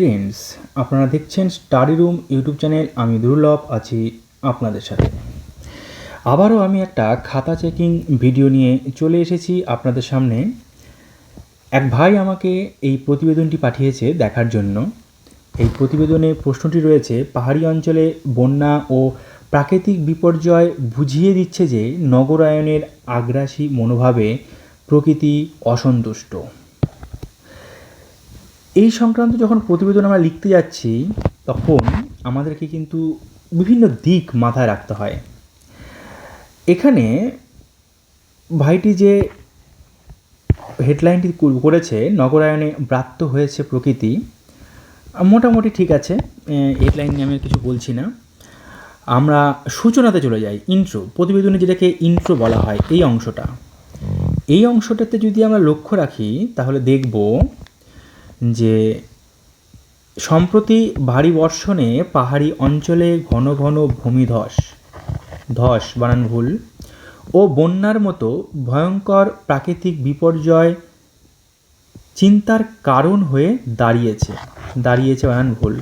Friends আপনারা দেখছেন study room YouTube channel আমি দুর্লভ আছি আপনাদের সাথে। আবারও আমি একটা খাতা চেকিং ভিডিও নিয়ে চলে এসেছি আপনাদের সামনে। এক ভাই আমাকে এই প্রতিবেদনটি পাঠিয়েছে দেখার জন্য। এই প্রতিবেদনে প্রশ্নটি রয়েছে, পাহাড়ি অঞ্চলে বন্যা ও প্রাকৃতিক বিপর্যয় বুঝিয়ে দিচ্ছে যে নগরায়নের আগ্রাসী মনোভাবে প্রকৃতি অসন্তুষ্ট। এই সংক্রান্ত যখন প্রতিবেদন আমরা লিখতে যাচ্ছি, তখন আমাদেরকে কিন্তু বিভিন্ন দিক মাথায় রাখতে হয়। এখানে ভাইটি যে হেডলাইনটি করেছে, নগরায়নে ব্রাত্য হয়েছে প্রকৃতি, মোটামুটি ঠিক আছে হেডলাইন নিয়ে আমি কিছু বলছি না। আমরা সূচনাতে চলে যাই ইন্ট্রো প্রতিবেদনে যেটাকে ইন্ট্রো বলা হয়, এই অংশটা। এই অংশটাতে যদি আমরা লক্ষ্য রাখি, তাহলে দেখব যে সম্প্রতি ভারী বর্ষণে পাহাড়ি অঞ্চলে ঘন ঘন ভূমিধস ধস বানান ভুল ও বন্যার মতো ভয়ঙ্কর প্রাকৃতিক বিপর্যয় চিন্তার কারণ হয়ে দাঁড়িয়েছে দাঁড়িয়েছে বানান ভুল।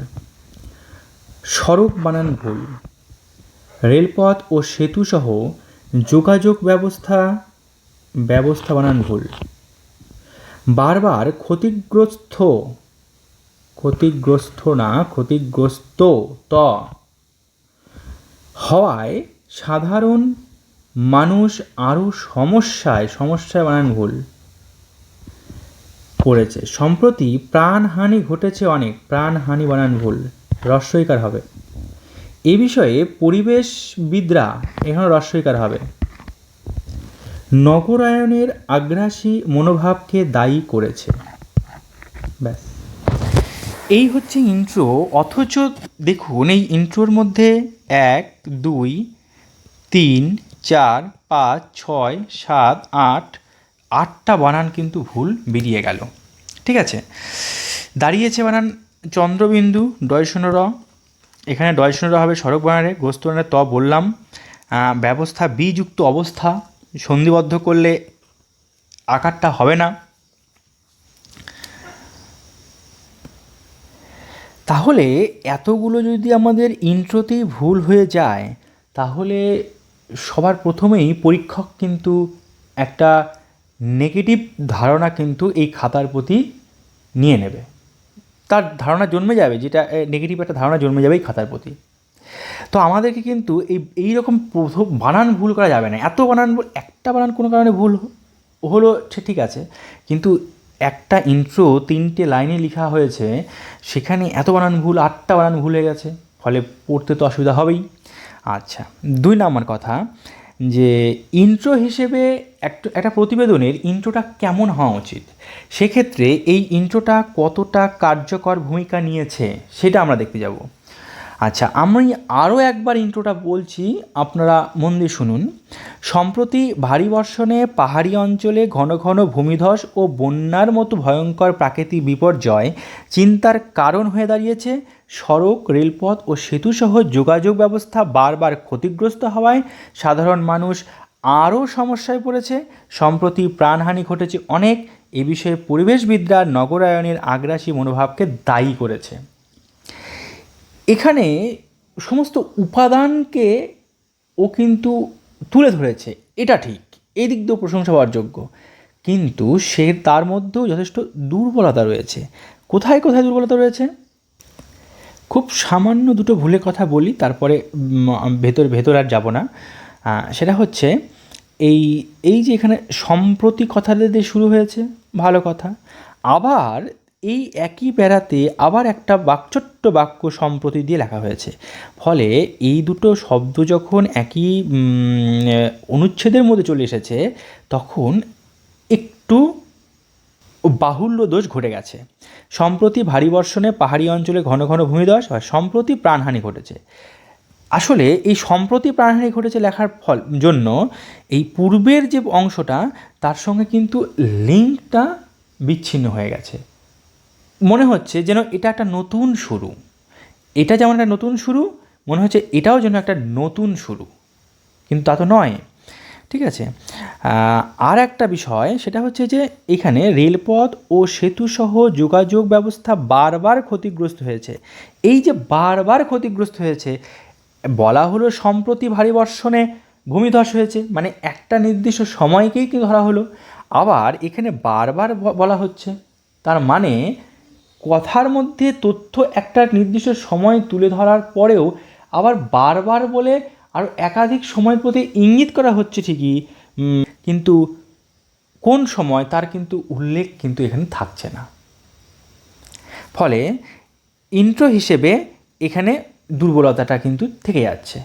সড়ক বানান ভুল। রেলপথ ও সেতুসহ যোগাযোগ ব্যবস্থা ব্যবস্থা বানান ভুল। বারবার ক্ষতিগ্রস্ত ক্ষতিগ্রস্ত না, ক্ষতিগ্রস্ত ত হওয়ায় সাধারণ মানুষ আরও সমস্যায় সমস্যায় বানান ভুল পড়েছে সম্প্রতি প্রাণহানি ঘটেছে অনেক, প্রাণহানি বানান ভুল রস্বইকার হবে। এ বিষয়ে পরিবেশবিদরা এখানে রস্বইকার হবে। নগরায়নের আগ্রাসী মনোভাবকে দায়ী করেছে। ব্যাস। এই হচ্ছে ইন্ট্রো অথচ দেখুন, এই ইন্ট্রোর মধ্যে এক, দুই, তিন, চার, পাঁচ, ছয়, সাত, আট, আটটা বানান কিন্তু ভুল বেরিয়ে গেল। ঠিক আছে? দাঁড়িয়েছে বানান চন্দ্রবিন্দু ডয়শূন্য র। এখানে ডয়শূন্য র হবে সড়ক বানানে গ্রস্ত বানানে ত বললাম। ব্যবস্থা বিযুক্ত অবস্থা। সন্ধিবদ্ধ করলে আকারটা হবে না। তাহলে এতগুলো যদি আমাদের ইন্ট্রোতেই ভুল হয়ে যায়, তাহলে সবার প্রথমেই পরীক্ষক কিন্তু একটা নেগেটিভ ধারণা কিন্তু এই খাতার প্রতি নিয়ে নেবে। তার ধারণা জন্মে যাবে, যেটা নেগেটিভ একটা ধারণা জন্মে যাবে এই খাতার প্রতি। তো আমাদেরকে কিন্তু এই এই রকম প্রথম বানান ভুল করা যাবে না। এত বানান ভুল, একটা বানান কোনো কারণে ভুল হলো, সে ঠিক আছে। কিন্তু একটা ইন্ট্রো তিনটে লাইনে লেখা হয়েছে, সেখানে এত বানান ভুল, আটটা বানান ভুল হয়ে গেছে, ফলে পড়তে তো অসুবিধা হবেই। আচ্ছা দুই নম্বর কথা, যে ইন্ট্রো হিসেবে একটা একটা প্রতিবেদনের ইন্ট্রোটা কেমন হওয়া উচিত? সেক্ষেত্রে এই ইন্ট্রোটা কতটা কার্যকর ভূমিকা নিয়েছে, সেটা আমরা দেখতে যাব। আচ্ছা আমি আরও একবার ইন্ট্রোটা বলছি, আপনারা মন দিয়ে শুনুন। সম্প্রতি ভারী বর্ষণে পাহাড়ি অঞ্চলে ঘন ঘন ভূমিধস ও বন্যার মতো ভয়ঙ্কর প্রাকৃতিক বিপর্যয় চিন্তার কারণ হয়ে দাঁড়িয়েছে। সড়ক, রেলপথ ও সেতুসহ যোগাযোগ ব্যবস্থা বারবার ক্ষতিগ্রস্ত হওয়ায় সাধারণ মানুষ আরও সমস্যায় পড়েছে। সম্প্রতি প্রাণহানি ঘটেছে অনেক, এ বিষয়ে পরিবেশবিদরা নগরায়নের আগ্রাসী মনোভাবকে দায়ী করেছে। এখানে সমস্ত উপাদানকে ও কিন্তু তুলে ধরেছে। এটা ঠিক এদিক দিয়েও প্রশংসা পাওয়ার যোগ্য। কিন্তু সে তার মধ্যেও যথেষ্ট দুর্বলতা রয়েছে। কোথায় কোথায় দুর্বলতা রয়েছে? খুব সামান্য দুটো ভুলে কথা বলি, তারপরে ভেতর ভেতর আর যাব না। সেটা হচ্ছে এই এই যে এখানে সম্প্রতি কথাটা দিয়ে শুরু হয়েছে, ভালো কথা। আবার এই একই প্যারাতে আবার একটা বাক, ছোট্ট বাক্য সম্প্রতি দিয়ে লেখা হয়েছে। ফলে এই দুটো শব্দ যখন একই অনুচ্ছেদের মধ্যে চলে এসেছে, তখন একটু বাহুল্য দোষ ঘটে গেছে। সম্প্রতি ভারী বর্ষণে পাহাড়ি অঞ্চলে ঘন ঘন ভূমিধস হয়, সম্প্রতি প্রাণহানি ঘটেছে। আসলে এই সম্প্রতি প্রাণহানি ঘটেছে লেখার ফল, জন্য এই পূর্বের যে অংশটা, তার সঙ্গে কিন্তু লিঙ্কটা বিচ্ছিন্ন হয়ে গেছে। মনে হচ্ছে যেন এটা একটা নতুন শুরু। এটা যেমন একটা নতুন শুরু, মনে হচ্ছে এটাও যেন একটা নতুন শুরু। কিন্তু তা তো নয়। ঠিক আছে? আর একটা বিষয়, সেটা হচ্ছে যে এখানে রেলপথ ও সেতুসহ যোগাযোগ ব্যবস্থা বারবার ক্ষতিগ্রস্ত হয়েছে। এই যে বারবার ক্ষতিগ্রস্ত হয়েছে, বলা হলো সম্প্রতি ভারী বর্ষণে ভূমিধস হয়েছে। মানে একটা নির্দিষ্ট সময়কেই কি ধরা হলো। আবার এখানে বারবার বলা হচ্ছে। তার মানে কথার মধ্যে তথ্য একটা নির্দিষ্ট সময় তুলে ধরার পরেও আবার বারবার বলে আরও একাধিক সময় প্রতি ইঙ্গিত করা হচ্ছে ঠিকই কিন্তু কোন সময় তার কিন্তু উল্লেখ কিন্তু এখানে থাকছে না। ফলে ইন্ট্রো হিসেবে এখানে দুর্বলতাটা কিন্তু থেকে যাচ্ছে।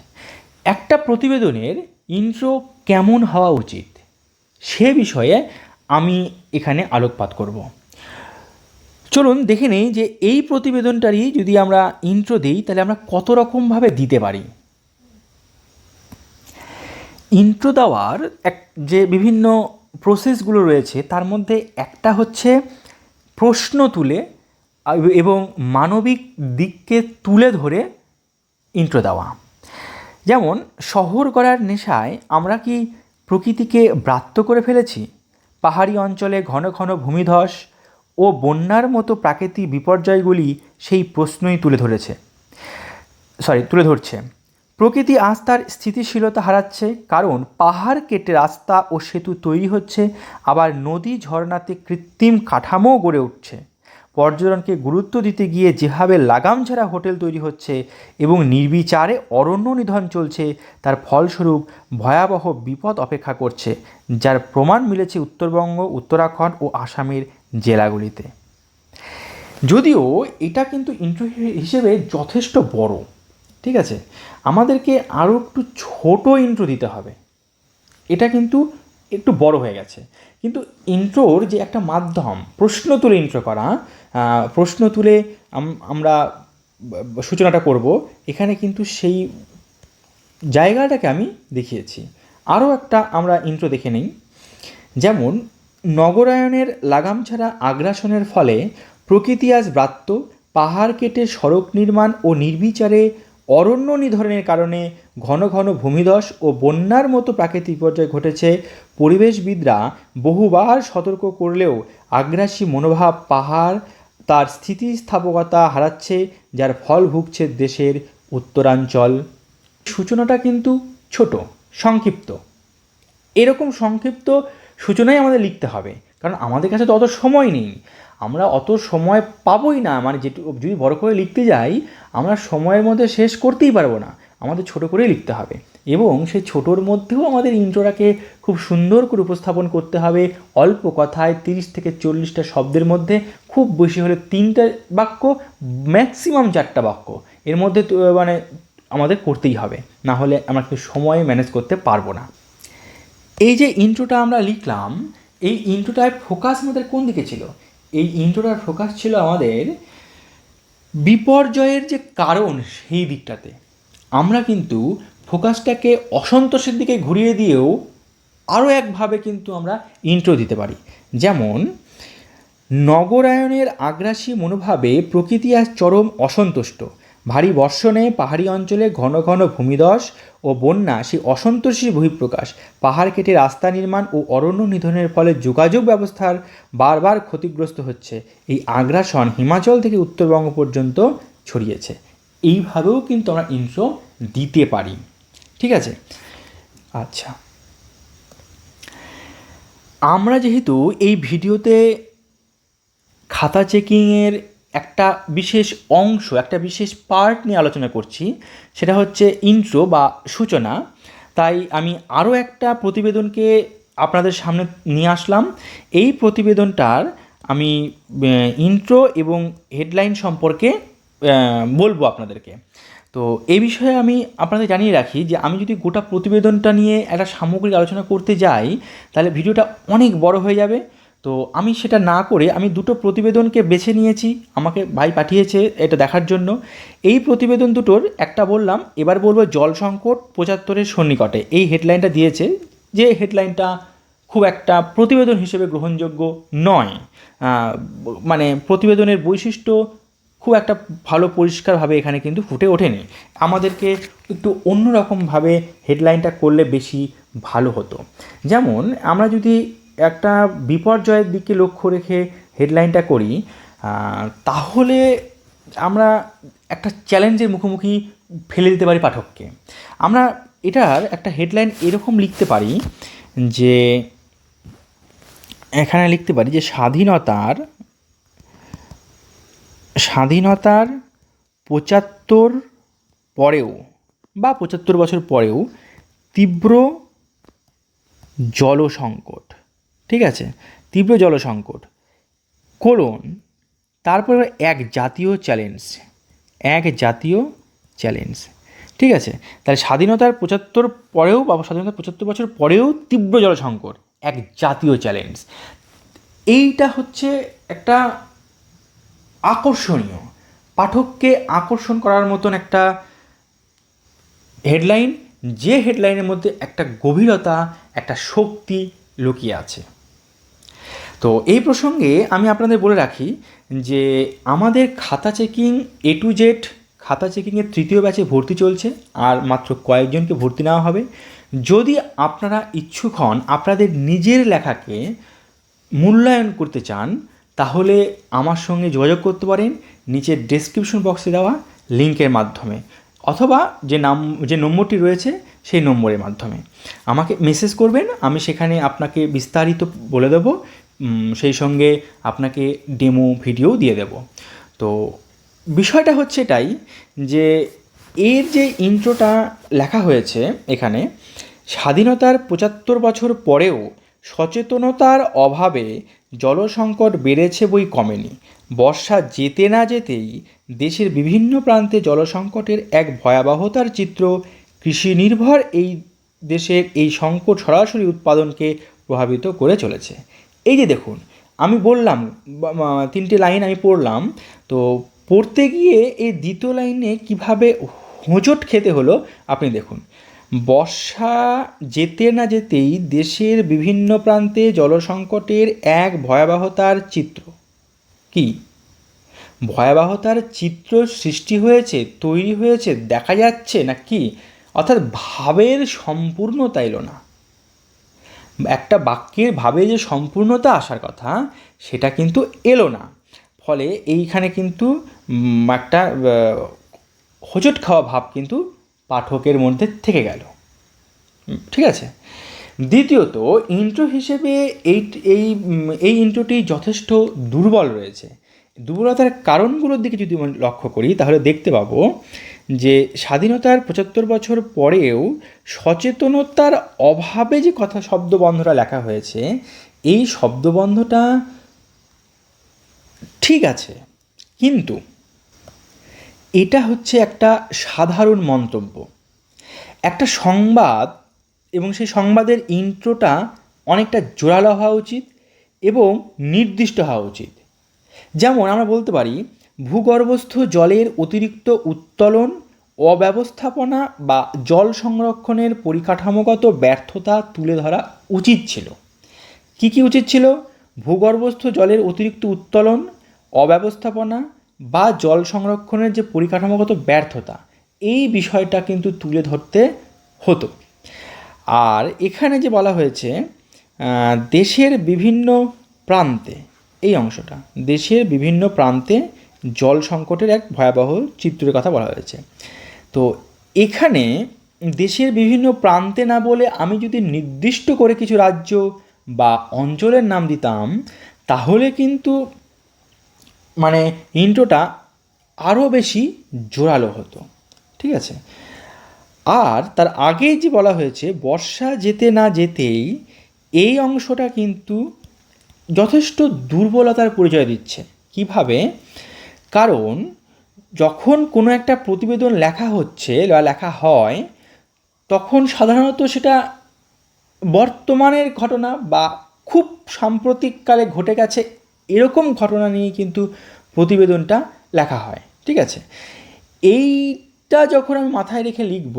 একটা প্রতিবেদনের ইন্ট্রো কেমন হওয়া উচিত সে বিষয়ে আমি এখানে আলোকপাত করব। চলুন দেখে নেই যে এই প্রতিবেদনটারই যদি আমরা ইন্ট্রো দিই, তাহলে আমরা কত রকমভাবে দিতে পারি? ইন্ট্রো দেওয়ার এক যে বিভিন্ন প্রসেসগুলো রয়েছে, তার মধ্যে একটা হচ্ছে প্রশ্ন তুলে এবং মানবিক দিককে তুলে ধরে ইন্ট্রো দেওয়া। যেমন, শহর গড়ার নেশায় আমরা কি প্রকৃতিকে ব্রাত্য করে ফেলেছি? পাহাড়ি অঞ্চলে ঘন ঘন ভূমিধস ও বন্যার মতো প্রাকৃতিক বিপর্যয়গুলি সেই প্রশ্নই তুলে ধরেছে। সরি তুলে ধরছে। প্রকৃতি আজ তার স্থিতিশীলতা হারাচ্ছে, কারণ পাহাড় কেটে রাস্তা ও সেতু তৈরি হচ্ছে, আবার নদী ঝর্ণাতে কৃত্রিম কাঠামোও গড়ে উঠছে। পর্যটনকে গুরুত্ব দিতে গিয়ে যেভাবে লাগাম ছাড়া হোটেল তৈরি হচ্ছে এবং নির্বিচারে অরণ্য নিধন চলছে, তার ফলস্বরূপ ভয়াবহ বিপদ অপেক্ষা করছে, যার প্রমাণ মিলেছে উত্তরবঙ্গ, উত্তরাখণ্ড ও আসামের জেলাগুলিতে। যদিও এটা কিন্তু ইন্ট্রো হিসেবে যথেষ্ট বড়, ঠিক আছে? আমাদেরকে আরও একটু ছোট ইন্ট্রো দিতে হবে। এটা কিন্তু একটু বড় হয়ে গেছে। কিন্তু ইন্ট্রোর যে একটা মাধ্যম, প্রশ্ন তুলে ইন্ট্রো করা প্রশ্ন তুলে আমরা সূচনাটা করব, এখানে কিন্তু সেই জায়গাটাকে আমি দেখিয়েছি। আরও একটা আমরা ইন্ট্রো দেখে নিই। যেমন নগরায়নের লাগাম ছাড়া আগ্রাসনের ফলে প্রকৃতি আজ ব্রাত্য, পাহাড় কেটে সড়ক নির্মাণ ও নির্বিচারে অরণ্য নিধনের কারণে ঘন ঘন ভূমিধস ও বন্যার মতো প্রাকৃতিক বিপর্যয় ঘটেছে। পরিবেশবিদরা বহুবার সতর্ক করলেও আগ্রাসী মনোভাব পাহাড় তার স্থিতিস্থাপকতা হারাচ্ছে, যার ফল ভুগছে দেশের উত্তরাঞ্চল। সূচনাটা কিন্তু ছোট, সংক্ষিপ্ত। এরকম সংক্ষিপ্ত সূচনাই আমাদের লিখতে হবে। কারণ আমাদের কাছে তো অত সময় নেই। আমরা অত সময় পাবোই না। মানে যেটু, যদি বড় করে লিখতে যাই, আমরা সময়ের মধ্যে শেষ করতেই পারব না। আমাদের ছোট করেই লিখতে হবে। এবং সেই ছোটোর মধ্যেও আমাদের ইন্ট্রোটাকে খুব সুন্দর করে উপস্থাপন করতে হবে। অল্প কথায় তিরিশ থেকে চল্লিশটা শব্দের মধ্যে, খুব বেশি হলে তিনটা বাক্য, ম্যাক্সিমাম চারটা বাক্য। এর মধ্যে মানে আমাদের করতেই হবে। না হলে আমরা কিন্তু সময় ম্যানেজ করতে পারব না। এই যে ইন্ট্রোটা আমরা লিখলাম, এই ইন্ট্রোটার ফোকাস আমাদের কোন দিকে ছিল? এই ইন্ট্রোটার ফোকাস ছিল আমাদের বিপর্যয়ের যে কারণ সেই দিকটাতে। আমরা কিন্তু ফোকাসটাকে অসন্তোষের দিকে ঘুরিয়ে দিয়েও আরও একভাবে কিন্তু আমরা ইন্ট্রো দিতে পারি। যেমন নগরায়নের আগ্রাসী মনোভাবে প্রকৃতি আজ চরম অসন্তুষ্ট। ভারী বর্ষণে পাহাড়ি অঞ্চলে ঘন ঘন ভূমিধস ও বন্যা, সেই অসন্তোষী বহিঃপ্রকাশ, পাহাড় কেটে রাস্তা নির্মাণ ও অরণ্য নিধনের ফলে যোগাযোগ ব্যবস্থার বারবার ক্ষতিগ্রস্ত হচ্ছে। এই আগ্রাসন হিমাচল থেকে উত্তরবঙ্গ পর্যন্ত ছড়িয়েছে। এইভাবেও কিন্তু আমরা ইন্ট্রো দিতে পারি। ঠিক আছে? আচ্ছা। আমরা যেহেতু এই ভিডিওতে খাতা চেকিংয়ের একটা বিশেষ অংশ, একটা বিশেষ পার্ট নিয়ে আলোচনা করছি। সেটা হচ্ছে ইন্ট্রো বা সূচনা। তাই আমি আরও একটা প্রতিবেদনকে আপনাদের সামনে নিয়ে আসলাম। এই প্রতিবেদনটার আমি ইন্ট্রো এবং হেডলাইন সম্পর্কে বলব আপনাদেরকে। তো এ বিষয়ে আমি আপনাদের জানিয়ে রাখি যে, আমি যদি গোটা প্রতিবেদনটা নিয়ে একটা সামগ্রিক আলোচনা করতে যাই, তাহলে ভিডিওটা অনেক বড় হয়ে যাবে। তো আমি সেটা না করে আমি দুটো প্রতিবেদনকে বেছে নিয়েছি, আমাকে ভাই পাঠিয়েছে এটা দেখার জন্য। এই প্রতিবেদন দুটোর একটা বললাম, এবার বলব জল সংকট পঁচাত্তরের সন্নিকটে। এই হেডলাইনটা দিয়েছে যে হেডলাইনটা খুব একটা প্রতিবেদন হিসেবে গ্রহণযোগ্য নয়। মানে প্রতিবেদনের বৈশিষ্ট্য খুব একটা ভালো পরিষ্কারভাবে এখানে কিন্তু ফুটে ওঠেনি। আমাদেরকে একটু অন্যরকমভাবে হেডলাইনটা করলে বেশি ভালো হতো। যেমন আমরা যদি একটা বিপর্যয়ের দিকে লক্ষ্য রেখে হেডলাইনটা করি তাহলে আমরা একটা চ্যালেঞ্জের মুখোমুখি ফেলে দিতে পারি পাঠককে। আমরা এটার একটা হেডলাইন এরকম লিখতে পারি যে, এখানে লিখতে পারি যে, স্বাধীনতার স্বাধীনতার পঁচাত্তর পরেও বা পঁচাত্তর বছর পরেও তীব্র জলসংকট। ঠিক আছে? তীব্র জলসংকট। করুন, তারপর এক জাতীয় চ্যালেঞ্জ এক জাতীয় চ্যালেঞ্জ ঠিক আছে? তাহলে স্বাধীনতার পঁচাত্তর পরেও বা স্বাধীনতার পঁচাত্তর বছর পরেও তীব্র জলসংকট, এক জাতীয় চ্যালেঞ্জ এইটা হচ্ছে একটা আকর্ষণীয়, পাঠককে আকর্ষণ করার মতন একটা হেডলাইন যে হেডলাইনের মধ্যে একটা গভীরতা, একটা শক্তি লুকিয়ে আছে। তো এই প্রসঙ্গে আমি আপনাদের বলে রাখি যে আমাদের খাতা চেকিং এ টু জেড খাতা চেকিংয়ের তৃতীয় ব্যাচে ভর্তি চলছে আর মাত্র কয়েকজনকে ভর্তি নেওয়া হবে। যদি আপনারা ইচ্ছুক হন, আপনাদের নিজের লেখাকে মূল্যায়ন করতে চান, তাহলে আমার সঙ্গে যোগাযোগ করতে পারেন নিচের ডেসক্রিপশন বক্সে দেওয়া লিঙ্কের মাধ্যমে অথবা যে নাম, যে নম্বরটি রয়েছে সেই নম্বরের মাধ্যমে। আমাকে মেসেজ করবেন, আমি সেখানে আপনাকে বিস্তারিত বলে দেবো সেই সঙ্গে আপনাকে ডেমো ভিডিও দিয়ে দেব। তো বিষয়টা হচ্ছে এটাই যে এর যে ইন্ট্রোটা লেখা হয়েছে এখানে, স্বাধীনতার পঁচাত্তর বছর পরেও সচেতনতার অভাবে জলসংকট বেড়েছে বই কমেনি। বর্ষা যেতে না যেতেই দেশের বিভিন্ন প্রান্তে জলসংকটের এক ভয়াবহতার চিত্র কৃষি নির্ভর এই দেশের এই সংকট সরাসরি উৎপাদনকে প্রভাবিত করে চলেছে। এই যে দেখুন, আমি বললাম তিনটে লাইন আমি পড়লাম, তো পড়তে গিয়ে এই দ্বিতীয় লাইনে কীভাবে হোঁচট খেতে হলো, আপনি দেখুন। বর্ষা যেতে না যেতেই দেশের বিভিন্ন প্রান্তে জলসংকটের এক ভয়াবহতার চিত্র। কি? ভয়াবহতার চিত্র সৃষ্টি হয়েছে, তৈরি হয়েছে, দেখা যাচ্ছে না কি অর্থাৎ ভাবের সম্পূর্ণতা এলো না। একটা বাক্যের ভাবে যে সম্পূর্ণতা আসার কথা, সেটা কিন্তু এলো না। ফলে এইখানে কিন্তু একটা হোঁচট খাওয়া ভাব কিন্তু পাঠকের মধ্যে থেকে গেল। ঠিক আছে? দ্বিতীয়ত ইন্ট্রো হিসেবে এই এই এই ইন্ট্রোটি যথেষ্ট দুর্বল রয়েছে। দুর্বলতার কারণগুলোর দিকে যদি লক্ষ্য করি, তাহলে দেখতে পাবো যে স্বাধীনতার পঁচাত্তর বছর পরেও সচেতনতার অভাবে যে কথা শব্দবন্ধটা লেখা হয়েছে, এই শব্দবন্ধটা ঠিক আছে। কিন্তু এটা হচ্ছে একটা সাধারণ মন্তব্য। একটা সংবাদ এবং সেই সংবাদের ইন্ট্রোটা অনেকটা জোরালো হওয়া উচিত এবং নির্দিষ্ট হওয়া উচিত। যেমন আমরা বলতে পারি ভূগর্ভস্থ জলের অতিরিক্ত উত্তোলন, অব্যবস্থাপনা বা জল সংরক্ষণের পরিকাঠামোগত ব্যর্থতা তুলে ধরা উচিত ছিল। কি কি উচিত ছিল? ভূগর্ভস্থ জলের অতিরিক্ত উত্তোলন, অব্যবস্থাপনা বা জল সংরক্ষণের যে পরিকাঠামোগত ব্যর্থতা, এই বিষয়টা কিন্তু তুলে ধরতে হতো। আর এখানে যে বলা হয়েছে দেশের বিভিন্ন প্রান্তে, এই অংশটা, দেশের বিভিন্ন প্রান্তে জল সংকটের এক ভয়াবহ চিত্রের কথা বলা হয়েছে। তো এখানে দেশের বিভিন্ন প্রান্তে না বলে আমি যদি নির্দিষ্ট করে কিছু রাজ্য বা অঞ্চলের নাম দিতাম, তাহলে কিন্তু মানে ইন্ট্রোটা আরও বেশি জোরালো হতো। ঠিক আছে? আর তার আগেই যে বলা হয়েছে, বর্ষা যেতে না যেতেই এই অংশটা কিন্তু যথেষ্ট দুর্বলতার পরিচয় দিচ্ছে। কীভাবে? কারণ যখন কোনো একটা প্রতিবেদন লেখা হচ্ছে বা লেখা হয়, তখন সাধারণত সেটা বর্তমানের ঘটনা বা খুব সাম্প্রতিককালে ঘটে গেছে এরকম ঘটনা নিয়ে কিন্তু প্রতিবেদনটা লেখা হয়। ঠিক আছে? এইটা যখন আমি মাথায় রেখে লিখব,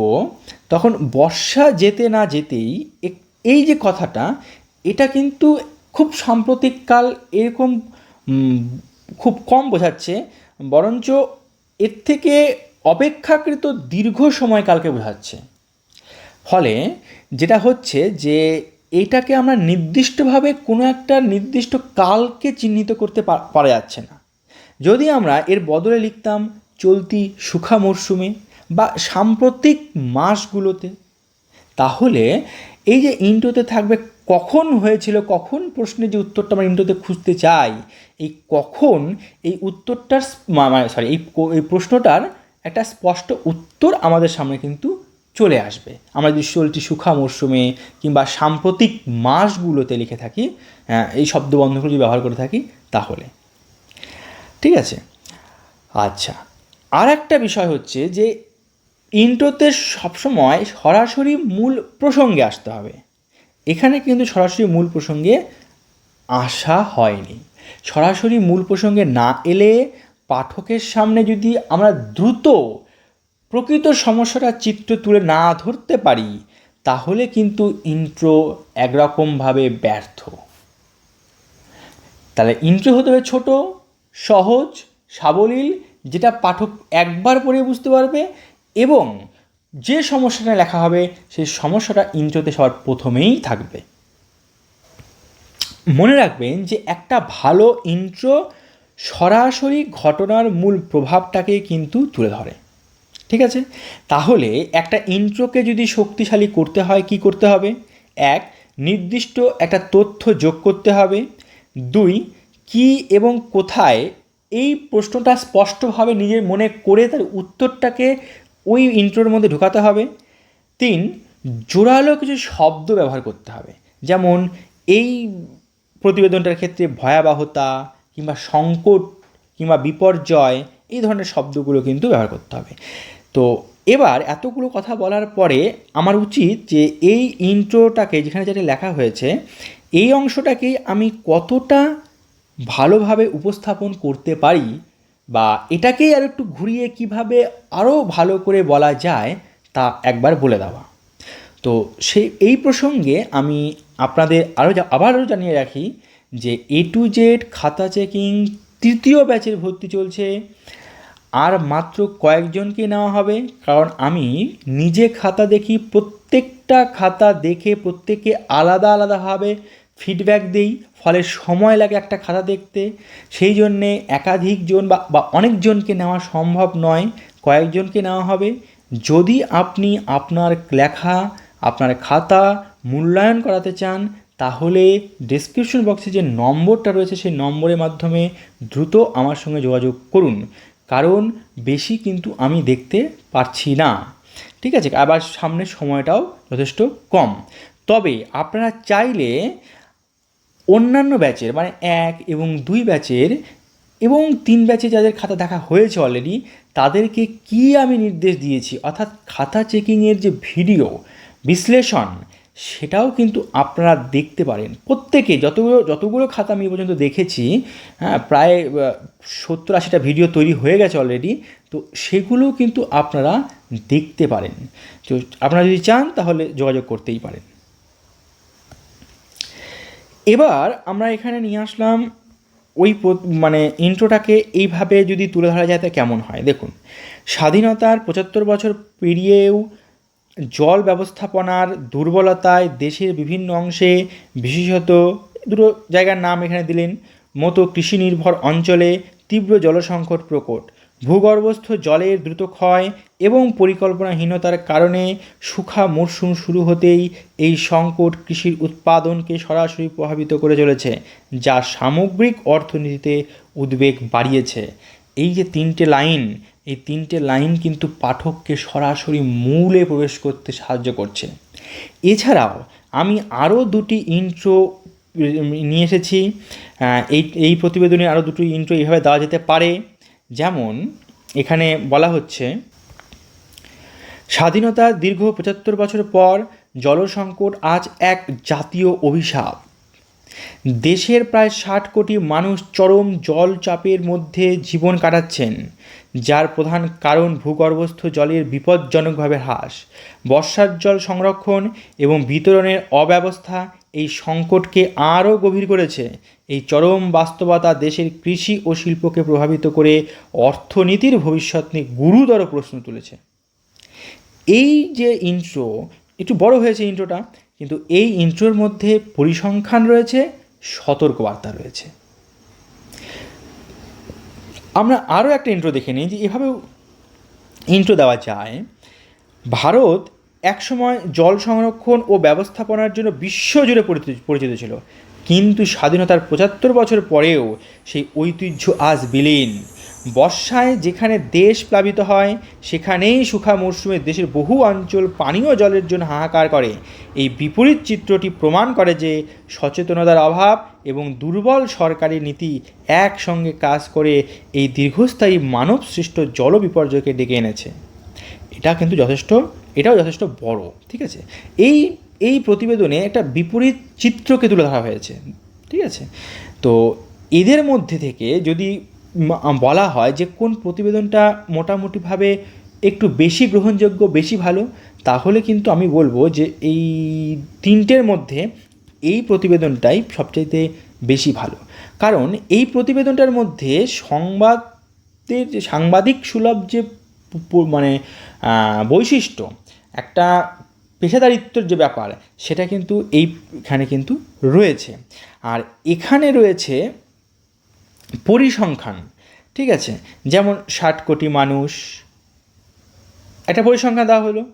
তখন বর্ষা যেতে না যেতেই এই যে কথাটা, এটা কিন্তু খুব সাম্প্রতিককাল এরকম খুব কম বোঝাচ্ছে। বরঞ্চ এর থেকে অপেক্ষাকৃত দীর্ঘ সময়কালকে বোঝাচ্ছে। ফলে যেটা হচ্ছে যে এটাকে আমরা নির্দিষ্টভাবে কোনো একটা নির্দিষ্ট কালকে চিহ্নিত করতে পারা যাচ্ছে না। যদি আমরা এর বদলে লিখতাম চলতি সুখা মরশুমে বা সাম্প্রতিক মাসগুলোতে, তাহলে এই যে ইন্টোতে থাকবে কখন হয়েছিল কখন প্রশ্নের যে উত্তরটা আমরা ইন্টোতে খুঁজতে চাই এই কখন এই উত্তরটার সরি এই এই প্রশ্নটার একটা স্পষ্ট উত্তর আমাদের সামনে কিন্তু চলে আসবে। আমরা যদি চলতি সুখা মরশুমে কিংবা সাম্প্রতিক মাসগুলোতে লিখে থাকি হ্যাঁ, এই শব্দবন্ধগুলো যদি ব্যবহার করে থাকি তাহলে। ঠিক আছে? আচ্ছা আর একটা বিষয় হচ্ছে যে ইন্টোতে সবসময় সরাসরি মূল প্রসঙ্গে আসতে হবে। এখানে কিন্তু সরাসরি মূল প্রসঙ্গে আসা হয়নি। সরাসরি মূল প্রসঙ্গে না এলে পাঠকের সামনে যদি আমরা দ্রুত প্রকৃত সমস্যাটা চিত্র তুলে না ধরতে পারি, তাহলে কিন্তু ইন্ট্রো একরকমভাবে ব্যর্থ। তাহলে ইন্ট্রো হতে হবে ছোট, সহজ, সাবলীল, যেটা পাঠক একবার পড়ে বুঝতে পারবে এবং যে সমস্যাটা লেখা হবে, সেই সমস্যাটা ইন্ট্রোতে সবার প্রথমেই থাকবে। মনে রাখবেন যে একটা ভালো ইন্ট্রো সরাসরি ঘটনার মূল প্রভাবটাকে কিন্তু তুলে ধরে। ঠিক আছে? তাহলে একটা ইন্ট্রোকে যদি শক্তিশালী করতে হয়, কি করতে হবে? এক, নির্দিষ্ট একটা তথ্য যোগ করতে হবে। দুই, কি এবং কোথায় এই প্রশ্নটা স্পষ্টভাবে নিজের মনে করে তার উত্তরটাকে ওই ইন্ট্রোর মধ্যে ঢোকাতে হবে। তিন, জোরালো কিছু শব্দ ব্যবহার করতে হবে। যেমন, এই প্রতিবেদনটার ক্ষেত্রে ভয়াবহতা কিংবা সংকট কিংবা বিপর্যয়, এই ধরনের শব্দগুলো কিন্তু ব্যবহার করতে হবে। তো এবার এতগুলো কথা বলার পরে আমার উচিত যে এই ইন্ট্রোটাকে যেখানে যেটা লেখা হয়েছে, এই অংশটাকে আমি কতটা ভালোভাবে উপস্থাপন করতে পারি বা এটাকেই আর একটু ঘুরিয়ে কীভাবে আরও ভালো করে বলা যায় তা একবার বলে দেওয়া। তো সেই এই প্রসঙ্গে আমি আপনাদের আরও আবারও জানিয়ে রাখি যে এ টু জেড খাতা চেকিং তৃতীয় ব্যাচের ভর্তি চলছে। আর মাত্র কয়েকজনকে নেওয়া হবে, কারণ আমি নিজে খাতা দেখি, প্রত্যেকটা খাতা দেখে প্রত্যেককে আলাদা আলাদাভাবে ফিডব্যাক দেই, ফলে সময় লাগে একটা খাতা দেখতে। সেই জন্যে একাধিকজন বা বা অনেকজনকে নেওয়া সম্ভব নয়, কয়েকজনকে নেওয়া হবে। যদি আপনি আপনার লেখা, আপনার খাতা মূল্যায়ন করাতে চান, তাহলে ডেসক্রিপশন বক্সে যে নম্বরটা রয়েছে, সেই নম্বরের মাধ্যমে দ্রুত আমার সঙ্গে যোগাযোগ করুন। কারণ বেশি কিন্তু আমি দেখতে পারছি না। ঠিক আছে? আবার সামনের সময়টাও যথেষ্ট কম। তবে আপনারা চাইলে অন্যান্য ব্যাচের মানে এক এবং দুই ব্যাচের এবং তিন ব্যাচে যাদের খাতা দেখা হয়েছে অলরেডি তাদেরকে কি আমি নির্দেশ দিয়েছি? অর্থাৎ খাতা চেকিংয়ের যে ভিডিও বিশ্লেষণ, সেটাও কিন্তু আপনারা দেখতে পারেন। প্রত্যেকে যতগুলো যতগুলো খাতা আমি পর্যন্ত দেখেছি হ্যাঁ প্রায় সত্তর আশিটা ভিডিও তৈরি হয়ে গেছে অলরেডি তো সেগুলো কিন্তু আপনারা দেখতে পারেন। তো আপনারা যদি চান, তাহলে যোগাযোগ করতেই পারেন। এবার আমরা এখানে নিয়ে আসলাম ওই মানে ইন্ট্রোটাকে এইভাবে যদি তুলে ধরা যায় তা কেমন হয়? দেখুন, স্বাধীনতার পঁচাত্তর বছর পেরিয়েও জল ব্যবস্থাপনার দুর্বলতায় দেশের বিভিন্ন অংশে বিশেষত দুটো জায়গার নাম এখানে দিলেন, মতো কৃষি নির্ভর অঞ্চলে তীব্র জলসংকট প্রকট। ভূগর্ভস্থ জলের দ্রুত ক্ষয় এবং পরিকল্পনাহীনতার কারণে শুখা মরশুম শুরু হতেই এই সংকট কৃষির উৎপাদনকে সরাসরি প্রভাবিত করে চলেছে, যা সামগ্রিক অর্থনীতিতে উদ্বেগ বাড়িয়েছে। এই যে তিনটে লাইন, এই তিনটে লাইন কিন্তু পাঠককে সরাসরি মূলে প্রবেশ করতে সাহায্য করছে। এছাড়াও আমি আরও দুটি ইন্ট্রো নিয়ে এসেছি এই এই প্রতিবেদনে আরও দুটো ইন্ট্রো এইভাবে দেওয়া যেতে পারে। যেমন, এখানে বলা হচ্ছে স্বাধীনতার দীর্ঘ পঁচাত্তর বছর পর জলসংকট আজ এক জাতীয় অভিশাপ। দেশের প্রায় ষাট কোটি মানুষ চরম জল চাপের মধ্যে জীবন কাটাচ্ছেন, যার প্রধান কারণ ভূগর্ভস্থ জলের বিপজ্জনকভাবে হ্রাস। বর্ষার জল সংরক্ষণ এবং বিতরণের অব্যবস্থা এই সংকটকে আরও গভীর করেছে। এই চরম বাস্তবতা দেশের কৃষি ও শিল্পকে প্রভাবিত করে অর্থনীতির ভবিষ্যৎ নিয়ে গুরুতর প্রশ্ন তুলেছে। এই যে ইন্ট্রো একটু বড় হয়েছে ইন্ট্রোটা কিন্তু এই ইন্ট্রোর মধ্যে পরিসংখ্যান রয়েছে, সতর্কবার্তা রয়েছে। আমরা আরও একটা ইন্ট্রো দেখে নিই যে এভাবেও ইন্ট্রো দেওয়া যায়। ভারত একসময় জল সংরক্ষণ ও ব্যবস্থাপনার জন্য বিশ্বজুড়ে পরিচিত পরিচিত ছিল। কিন্তু স্বাধীনতার পঁচাত্তর বছর পরেও সেই ঐতিহ্য আজ বিলীন। বর্ষায় যেখানে দেশ প্লাবিত হয়, সেখানেই সুখা মরশুমে দেশের বহু অঞ্চল পানীয় জলের জন্য হাহাকার করে। এই বিপরীত চিত্রটি প্রমাণ করে যে সচেতনতার অভাব এবং দুর্বল সরকারি নীতি একসঙ্গে কাজ করে এই দীর্ঘস্থায়ী মানব সৃষ্ট জল বিপর্যয়কে ডেকে এনেছে। এটা কিন্তু যথেষ্ট, এটাও যথেষ্ট বড়, ঠিক আছে? এই এই প্রতিবেদনে একটা বিপরীত চিত্রকে তুলে ধরা হয়েছে, ঠিক আছে? তো এদের মধ্যে থেকে যদি বলা হয় যে কোন প্রতিবেদনটা মোটামুটিভাবে একটু বেশি গ্রহণযোগ্য, বেশি ভালো, তাহলে কিন্তু আমি বলব যে এই তিনটের মধ্যে এই প্রতিবেদনটাই সবচাইতে বেশি ভালো। কারণ এই প্রতিবেদনটার মধ্যে সংবাদের যে, সাংবাদিক সুলভ যে মানে বৈশিষ্ট্য, একটা পেশাদারিত্বর যে ব্যাপার, সেটা কিন্তু এইখানে কিন্তু রয়েছে। আর এখানে রয়েছে পরিসংখ্যান, ঠিক আছে? যেমন ষাট কোটি মানুষ। একটা পরিসংখ্যান দেওয়া হলো।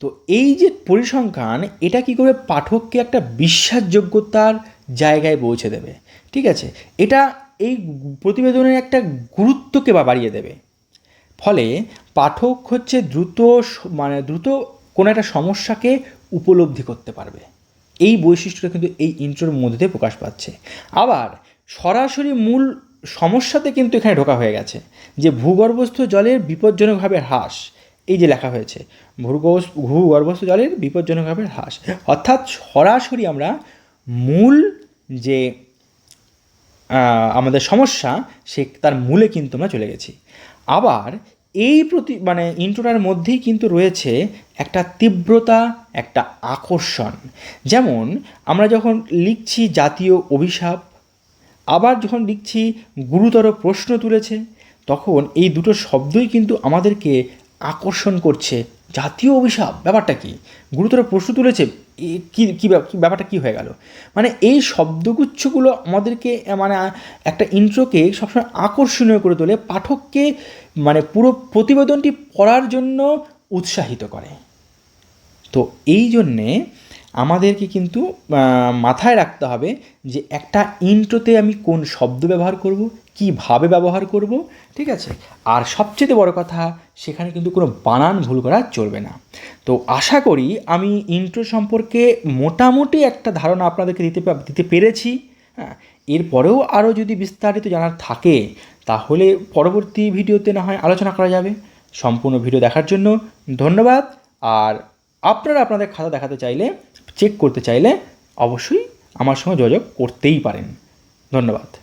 তো এই যে পরিসংখ্যান, এটা কী করে পাঠককে একটা বিশ্বাসযোগ্যতার জায়গায় পৌঁছে দেবে? ঠিক আছে? এটা এই প্রতিবেদনের একটা গুরুত্বকে বা বাড়িয়ে দেবে। ফলে পাঠক হচ্ছে দ্রুত মানে দ্রুত কোনো একটা সমস্যাকে উপলব্ধি করতে পারবে। এই বৈশিষ্ট্যটা কিন্তু এই ইন্ট্রোর মধ্যে প্রকাশ পাচ্ছে। আবার সরাসরি মূল সমস্যাতে কিন্তু এখানে ঢোকা হয়ে গেছে। যে ভূগর্ভস্থ জলের বিপজ্জনকভাবে হ্রাস, এই যে লেখা হয়েছে ভূগর্ভ ভূগর্ভস্থ জলের বিপজ্জনকভাবে হ্রাস। অর্থাৎ সরাসরি আমরা মূল যে আমাদের সমস্যা, সে তার মূলে কিন্তু আমরা চলে গেছি। আবার এই প্রতি মানে ইন্ট্রোটার মধ্যেই কিন্তু রয়েছে একটা তীব্রতা, একটা আকর্ষণ। যেমন আমরা যখন লিখছি জাতীয় অভিশাপ আবার যখন লিখছি, গুরুতর প্রশ্ন তুলেছে, তখন এই দুটো শব্দই কিন্তু আমাদেরকে আকর্ষণ করছে। জাতীয় অভিশাপ, ব্যাপারটা কি? গুরুতর প্রশ্ন তুলেছে কী কী ব্যাপ- ব্যাপারটা কী হয়ে গেল? মানে এই শব্দগুচ্ছগুলো আমাদেরকে মানে একটা ইন্ট্রোকে সবসময় আকর্ষণীয় করে তোলে, পাঠককে মানে পুরো প্রতিবেদনটি পড়ার জন্য উৎসাহিত করে। তো এই জন্যে আমাদেরকে কিন্তু মাথায় রাখতে হবে যে একটা ইন্ট্রোতে আমি কোন শব্দ ব্যবহার করব কীভাবে ব্যবহার করব, ঠিক আছে? আর সবচেয়ে বড় কথা, সেখানে কিন্তু কোনো বানান ভুল করা চলবে না। তো আশা করি আমি ইন্ট্রো সম্পর্কে মোটামুটি একটা ধারণা আপনাদেরকে দিতে দিতে পেরেছি হ্যাঁ? এরপরেও আরও যদি বিস্তারিত জানার থাকে, তাহলে পরবর্তী ভিডিওতে না হয় আলোচনা করা যাবে। সম্পূর্ণ ভিডিও দেখার জন্য ধন্যবাদ। আর আপনারা আপনাদের খাতা দেখাতে চাইলে চেক করতে চাইলে অবশ্যই আমার সঙ্গে যোগাযোগ করতেই পারেন। ধন্যবাদ।